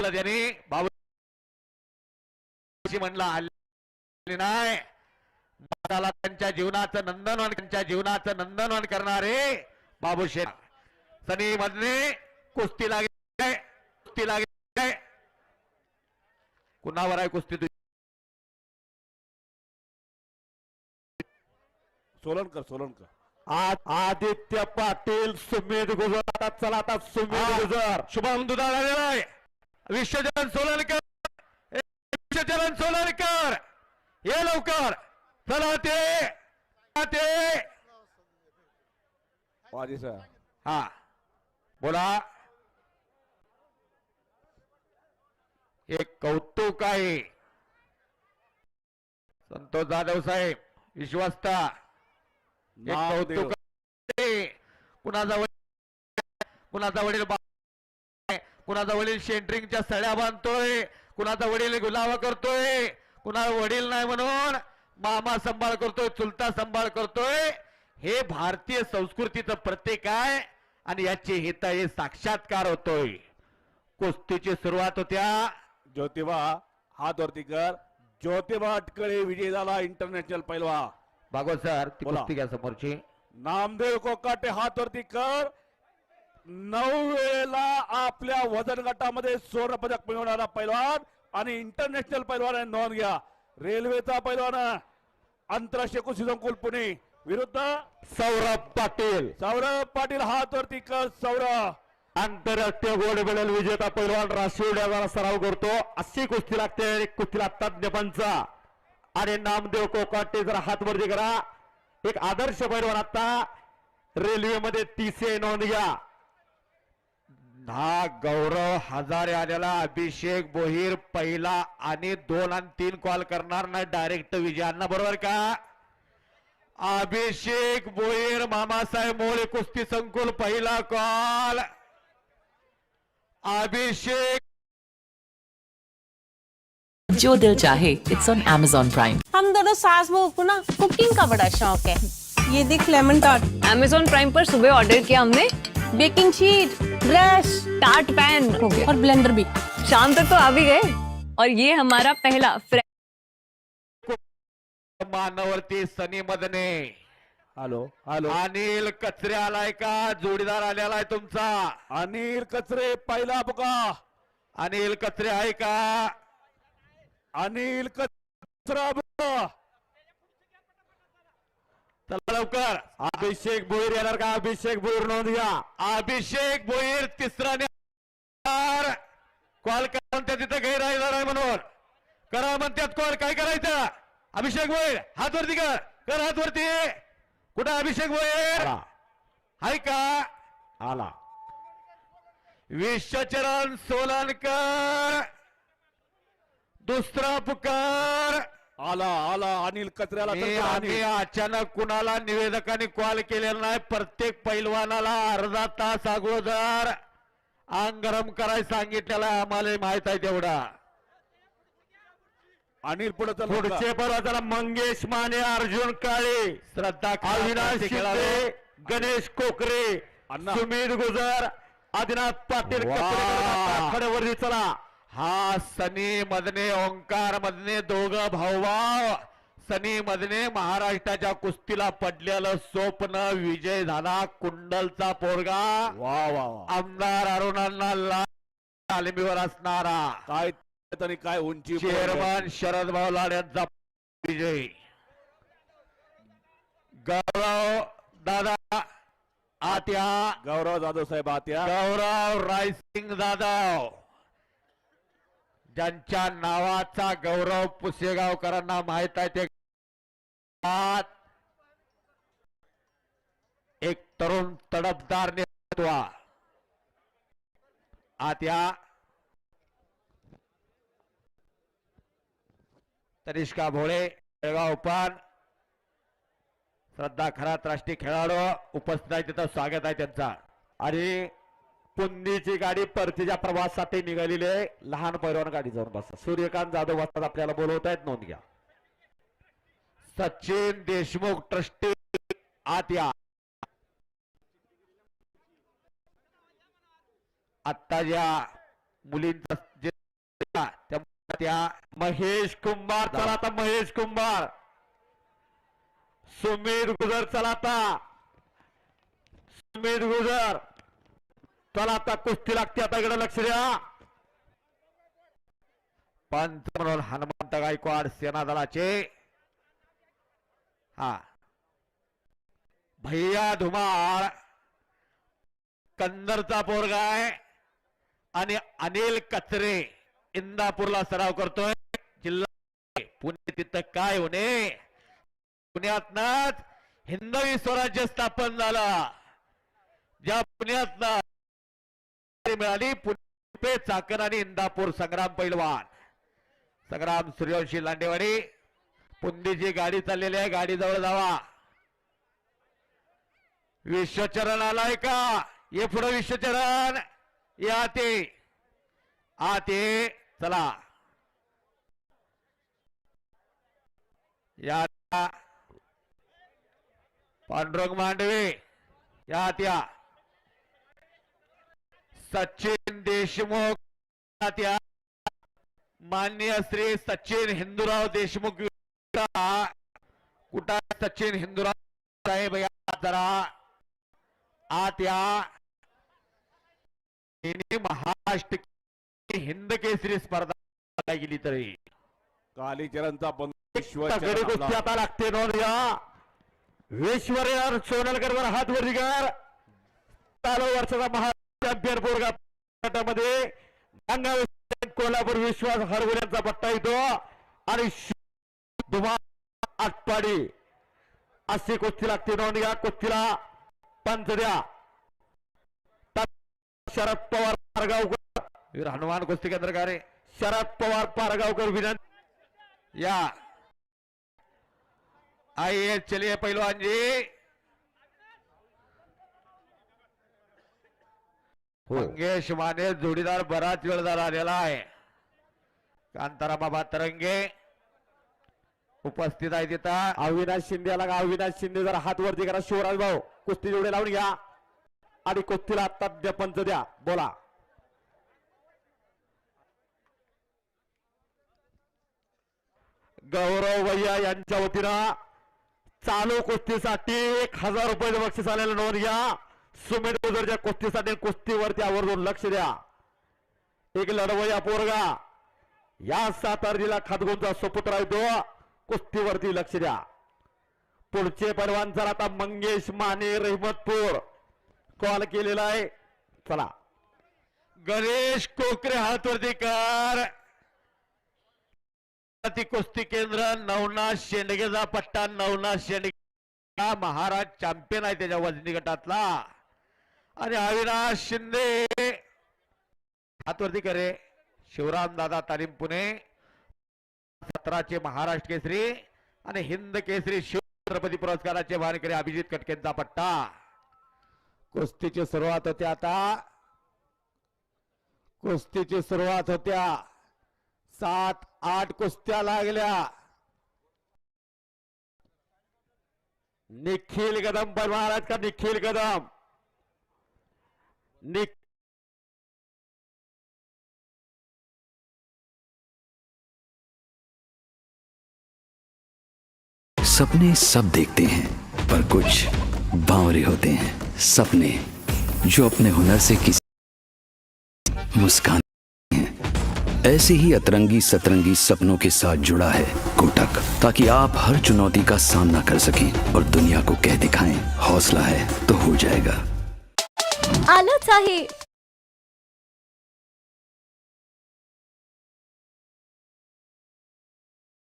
त्यांनी बाबू म्हणला हल्ली नाही. त्यांच्या जीवनाचं नंदनवन त्यांच्या जीवनाचं नंदनवन करणारे बाबू सनी मधने कुस्ती लागली कुस्ती लागली कुणावर आहे कुस्ती तुझी? सोलनकर सोलनकर आज आदित्य पाटील सुमित गुजर आता चला आता सुमित गुजर. शुभम दुधाळ विश्वचरण सोलनकर! विश्वचरण सोलनकर! ये लवकर! चला ते! सर. हा. बोला. एक कौतुक आहे. संतोष जाधव साहेब विश्वस्ता. कौतुक. कुणाचा वडील कुणाचा वडील कुणाचा वडील शेंटरिंगच्या सळ्या बांधतोय कुणाचा वडील गुलावा करतोय कुणा वडील नाही म्हणून मामा सांभाळ करतोय चुलता सांभाळ करतोय. हे भारतीय संस्कृतीचं प्रतीक आहे आणि याची हित हे साक्षात्कार होतोय. कुस्तीची सुरुवात होत्या. ज्योतिबा हात वरती कर. ज्योतिबा अटकळे विजय झाला इंटरनॅशनल पैलवा. भागवत सर ती बोला. कुस्ती घ्या समोरची. नामदेव कोकाटे हात वरती कर. नऊ वेळेला आपल्या वजन गटामध्ये सुवर्ण पदक मिळवणारा पैलवान आणि इंटरनॅशनल पैलवान नोंद घ्या. रेल्वेचा पैलवान आंतरराष्ट्रीय कुस्ती संकुल पुणे. विरुद्ध सौरभ पाटील. सौरभ पाटील हात वरती कर सौरभ. आंतरराष्ट्रीय गोल्ड मेडल विजेता पैलवान राष्ट्रीय उड्याचा सराव करतो. अशी कुस्ती लागते एक कुस्तीला तज्ञ पंच. आणि नामदेव कोकाटे जर हात वरती करा. एक आदर्श पैलवान आता. रेल्वेमध्ये तीसशे नोंद घ्या. हा गौरव हजारे आलेला अभिषेक बोहीर पहिला आणि दोन आणि तीन कॉल करणार नाही डायरेक्ट विजयांना बरोबर का? अभिषेक बोहीर मामासाहेब मोळे कुस्ती संकुल पहिला कॉल अभिषेक जो दिल चाहे इट्स ऑन Amazon Prime. हम दोनों सास बहू को ना कुकिंग का बड़ा शौक है। ये देख लेमन टार्ट Amazon प्राइम पर सुबह ऑर्डर किया हमने। Baking sheet brush tart pan हो गया और ब्लेंडर भी. शाम तक तो आ भी गए। और ये हमारा पहला मानवरती सनी मदने. हॅलो हॅलो अनिल कचरे आलाय का? जोडीदार आलेला आहे तुमचा. अनिल कचरे पहिला बुका अनिल कचरे आहे का? अनिल कचरा बुका चला लवकर. अभिषेक भोईर येणार का? अभिषेक भोईर नोंद घ्या. अभिषेक भोईर तिसरा कॉल करा म्हणते तिथं गैरहजर आहे म्हणून. करा म्हणतात कॉल. काय करायचं? अभिषेक भोईर हात वरती कर. कर हात वरती. कुठं अभिषेक भोईर? हाय का? आला. विश्वचरण सोलनकर. दुसरा पुकार. आला आला अनिल कचऱ्याला मी आम्ही अनिल? अचानक कुणाला निवेदकाने कॉल केलेला नाही प्रत्येक पैलवानाला अर्धा तास अगोदर अंग गरम करायला सांगितलेला आम्हाला माहीत आहे तेवढा अनिल पुढे पुढचे पर्वताला मंगेश माने अर्जुन काळे श्रद्धा अविनाश. शिंदे गणेश कोकरे. सुमित गुजर आदिनाथ पाटील. कचरेवर चला हा सनी मदने ओंकार मदने दोघ भाऊभाव. सनी मदने महाराष्ट्राच्या कुस्तीला पडलेलं स्वप्न विजय झाला कुंडलचा पोरगा. वा वा आमदार अरुणांना लाल तालमीवर असणारा. काय तरी काय उंची चेअरमन शरद भाऊ लाड यांचा विजय. गौरव दादा आत्या. गौरव जाधव साहेब आत्या. गौरव रायसिंग जाधव. ज्यांच्या नावाचा गौरव पुसेगावकरांना माहीत आहे ते एक तरुण तडफदार नेतृत्व. आत्या तनिष्का भोळे बेळगाव पान श्रद्धा खरात राष्ट्रीय खेळाडू. उपस्थित आहे तिथं स्वागत आहे त्यांचा. आणि कुंदीची गाडी परतीच्या प्रवासासाठी निघालेली आहे. लहान पैलवान गाडी जाऊन बसा. सूर्यकांत जाधव वाचतात आपल्याला बोलवत आहेत. नोंद घ्या. सचिन देशमुख ट्रस्टी आत या आत्ता ज्या मुलींचा जे त्या महेश कुंभार. चला आता महेश कुंभार. सुमित गुजर चला आता. सुमित गुजर. चला आता कुस्ती लागते आता इकडे लक्ष द्या. पंच म्हणून हनुमंत गायकवाड सेना दलाचे. हा. भैया धुमाळ. कंदरचा पोरगाय आणि अनिल कचरे इंदापूरला सराव करतोय. जिल्हा पुणे तिथं काय होणे? पुण्यातनच हिंदवी स्वराज्य स्थापन झालं. ज्या पुण्यातनं मिळाली. पुणे चाकण आणि इंदापूर. संग्राम पैलवान. संग्राम सूर्यवंशी लांडेवाडी. पुंदीची गाडी चाललेली आहे. गाडी जवळ जावा. विश्वचरण आलाय का? ये पुढे विश्वचरण. या ते आते. चला. या पांडुरंग मांडवे. या त्या सचिन देशमुख मान्य श्री सचिन हिंदूराव देशमुख कुठं सचिन हिंदूराव साहेब? या जरा. आत या महाराष्ट्र हिंद केसरी स्पर्धा गेली तरी. कालीचरणचा कुस्ती विश्वचरण आता लागते नोंद घ्या. विश्वरेयर सोनलकर वर हात वरती कर चालू वर्षाचा महाराष्ट्र चॅम्पियन गटामध्ये गंगावेश कोल्हापूर विश्वास हरवण्याचा पट्टा येतो. आणि आटपाडी. अशी कुस्ती लागते नोंद घ्या कुस्तीला पंच द्या. शरद पवार पारगावकर. हनुमान कुस्ती केंद्र का रे? शरद पवार पारगावकर विनंती. या. आइए चलिए पहलवान जी. मंगेश माने जोडीदार बराच वेळ झाला आलेला आहे. कांतारामाबा तरंगे उपस्थित आहे तिथं. अविनाश शिंदे आला का अविनाश शिंदे जरा हात वरती करा. शिवराज भाऊ कुस्ती जोडे लावून घ्या. आणि कुस्तीला तज्ञ पंच द्या. बोला. गौरव भैया यांच्या वतीनं चालू कुस्तीसाठी एक हजार रुपये बक्षीस आलेलं नोंद घ्या. सुमित गुजरच्या कुस्तीसाठी कुस्तीवरती आवर्जून लक्ष द्या. एक लढवया पोरगा या सातार्जीला खातगुंचा सुपुत्र आहे तो कुस्तीवरती लक्ष द्या. पुढचे परवान जर आता मंगेश माने रहमतपूर कॉल केलेला आहे. चला. गणेश कोकरे हातवरती कर. कुस्ती केंद्र नवनाथ शेंडगेचा पट्टा नवनाथ शेंडगे. महाराज चॅम्पियन आहे त्याच्या वजनी गटातला. आणि अविनाश शिंदे. हातवरती करे. शिवराम दादा तालीम पुणे. सतराचे महाराष्ट्र केसरी आणि हिंद केसरी शिवछत्रपती पुरस्काराचे मानकरी अभिजित कटकेंचा पट्टा. कुस्तीची सुरुवात होते आता. कुस्तीची सुरुवात होत्या सात आठ कुस्त्या लागल्या. निखिल कदम पण महाराज का निखिल कदम? निख सपने सब देखते हैं, पर कुछ बावरे होते हैं। सपने जो अपने हुनर से किसी मुस्कान हैं। ऐसे ही अतरंगी सतरंगी सपनों के साथ जुड़ा है कोटक, ताकि आप हर चुनौती का सामना कर सकें और दुनिया को कह दिखाएँ, हौसला है तो हो जाएगा। आलंच आहे.